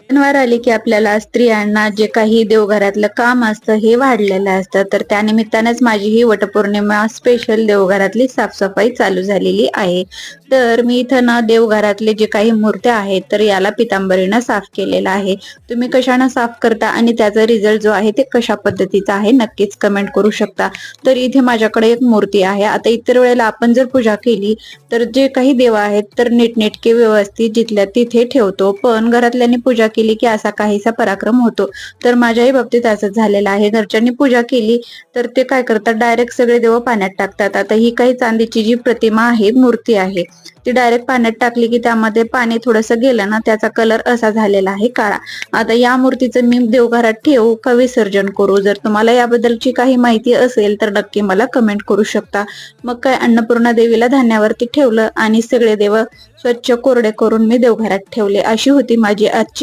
शनिवार आले की आपल्याला स्त्रियांना जे काही देवघरातलं काम असतं हे वाढलेलं असतं. तर त्यानिमित्तानेच माझी ही वटपौर्णिमा स्पेशल देवघरातली साफसफाई चालू झालेली आहे. तर मी इथं ना देवघरातले जे काही मूर्त्या आहेत तर याला पितांबरीनं साफ केलेलं आहे. तुम्ही कशानं साफ करता आणि त्याचा रिझल्ट जो आहे ते कशा पद्धतीचा आहे नक्कीच कमेंट करू शकता. तर इथे माझ्याकडे एक मूर्ती आहे. आता इतर वेळेला आपण जर पूजा केली तर जे काही देव आहेत तर नीटनेटके व्यवस्थित जिथल्या तिथे ठेवतो. पण घरातल्यांनी पूजा केली की असा काहीसा पराक्रम होतो. तर माझ्याही बाबतीत असंच झालेला आहे. घरच्यांनी पूजा केली तर ते काय करतात? डायरेक्ट सगळे देव पाण्यात टाकतात. आता ही काही चांदीची जी प्रतिमा आहे मूर्ती आहे ती डायरेक्ट पाण्यात टाकली की त्यामध्ये पाणी थोडंसं गेलं ना त्याचा कलर असा झालेला आहे काळा. आता या मूर्तीचं मी देवघरात ठेवू का विसर्जन करू? जर तुम्हाला याबद्दलची काही माहिती असेल तर नक्की मला कमेंट करू शकता. मग काय अन्नपूर्णा देवीला धान्यावरती ठेवलं आणि सगळे देव स्वच्छ कोरडे करून मी देवघरात ठेवले. अशी होती माझी आजची